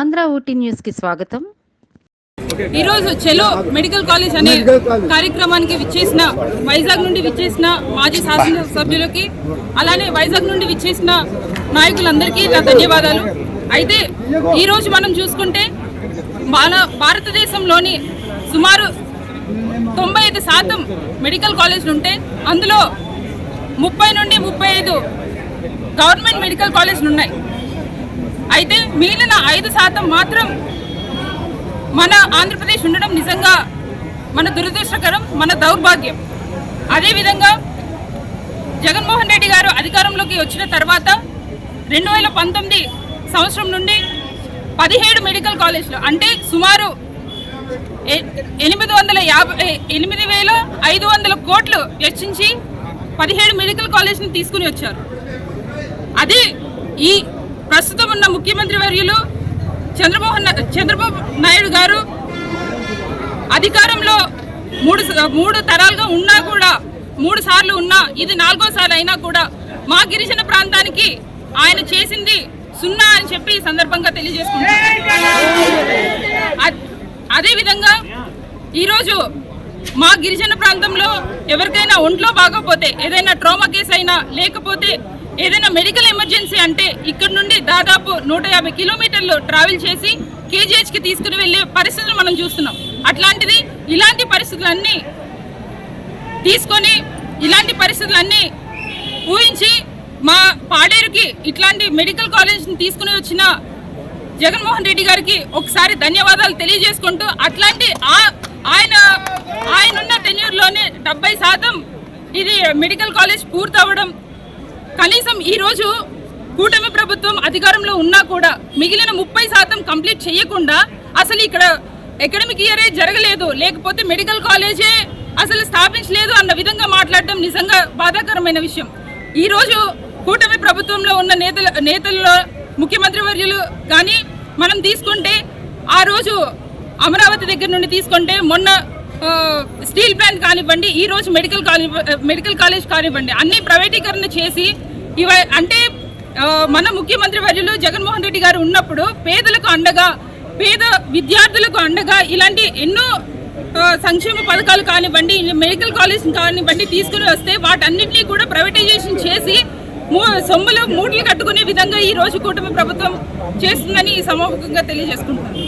మన ఊటీ న్యూస్కి స్వాగతం. ఈరోజు చెలో మెడికల్ కాలేజ్ అనే కార్యక్రమానికి విచ్చేసిన వైజాగ్ నుండి విచ్చేసిన మాజీ శాసన సభ్యులకి అలానే వైజాగ్ నుండి విచ్చేసిన నాయకులందరికీ నా ధన్యవాదాలు. అయితే ఈరోజు మనం చూసుకుంటే మన భారతదేశంలోని సుమారు తొంభై ఐదు శాతం మెడికల్ కాలేజీలు ఉంటే అందులో ముప్పై నుండి ముప్పై ఐదు గవర్నమెంట్ మెడికల్ కాలేజీలు ఉన్నాయి. అయితే మిగిలిన ఐదు శాతం మాత్రం మన ఆంధ్రప్రదేశ్ ఉండడం నిజంగా మన దురదృష్టకరం మన దౌర్భాగ్యం. అదేవిధంగా జగన్మోహన్ రెడ్డి గారు అధికారంలోకి వచ్చిన తర్వాత రెండు వేల పంతొమ్మిది సంవత్సరం నుండి పదిహేడు మెడికల్ కాలేజ్లు అంటే సుమారు ఎ- ఎనిమిది వందల యాభై ఎనిమిది వేల ఐదు వందల కోట్లు వెచ్చించి పదిహేడు మెడికల్ కాలేజ్ని తీసుకుని వచ్చారు. అది ఈ ప్రస్తుతం ఉన్న ముఖ్యమంత్రి వర్యులు చంద్రమోహన్ చంద్రబాబు నాయుడు గారు అధికారంలో మూడు స- మూడు తరాలుగా ఉన్నా కూడా మూడు సార్లు ఉన్నా ఇది నాలుగోసారి అయినా కూడా మా గిరిజన ప్రాంతానికి ఆయన చేసింది సున్నా అని చెప్పి ఈ సందర్భంగా తెలియజేసుకుంటున్నాను. అదేవిధంగా ఈరోజు మా గిరిజన ప్రాంతంలో ఎవరికైనా ఒంట్లో బాగోపోతే ఏదైనా ట్రోమా కేసు అయినా లేకపోతే ఏదైనా మెడికల్ ఎమర్జెన్సీ అంటే ఇక్కడ నుండి దాదాపు నూట యాభై కిలోమీటర్లు ట్రావెల్ చేసి కేజీహెచ్కి తీసుకుని వెళ్ళే పరిస్థితులు మనం చూస్తున్నాం. అట్లాంటిది ఇలాంటి పరిస్థితులన్నీ తీసుకొని ఇలాంటి పరిస్థితులన్నీ ఊహించి మా పాడేరుకి ఇట్లాంటి మెడికల్ కాలేజ్ని తీసుకుని వచ్చిన జగన్మోహన్ రెడ్డి గారికి ఒకసారి ధన్యవాదాలు తెలియజేసుకుంటూ అట్లాంటి ఆ- ఆయన ఆయనున్న టెన్యూర్లోనే డెబ్బై శాతం ఇది మెడికల్ కాలేజ్ పూర్తవడం కనీసం ఈ రోజు కూటమి ప్రభుత్వం అధికారంలో ఉన్నా కూడా మిగిలిన ముప్పై శాతం కంప్లీట్ చేయకుండా అసలు ఇక్కడ అకాడమిక్ ఇయరే జరగలేదు లేకపోతే మెడికల్ కాలేజే అసలు స్థాపించలేదు అన్న విధంగా మాట్లాడడం నిజంగా బాధాకరమైన విషయం. ఈరోజు కూటమి ప్రభుత్వంలో ఉన్న నేతల నేతల్లో ముఖ్యమంత్రి వర్యులు కానీ మనం తీసుకుంటే ఆ రోజు అమరావతి దగ్గర నుండి తీసుకుంటే మొన్న స్టీల్ ప్లాంట్ కానివ్వండి ఈరోజు మెడికల్ కాలేజ్ మెడికల్ కాలేజ్ కానివ్వండి అన్ని ప్రైవేటీకరణ చేసి ఇవ అంటే మన ముఖ్యమంత్రి వర్యులు జగన్మోహన్ రెడ్డి గారు ఉన్నప్పుడు పేదలకు అండగా పేద విద్యార్థులకు అండగా ఇలాంటి ఎన్నో సంక్షేమ పథకాలు కానివ్వండి మెడికల్ కాలేజ్ కానివ్వండి తీసుకుని వస్తే వాటన్నింటినీ కూడా ప్రైవేటైజేషన్ చేసి మూ సొమ్ములు మూటలు కట్టుకునే విధంగా ఈ రోజు కూటమి ప్రభుత్వం చేస్తుందని ఈ సమూహంగా తెలియజేసుకుంటున్నాను.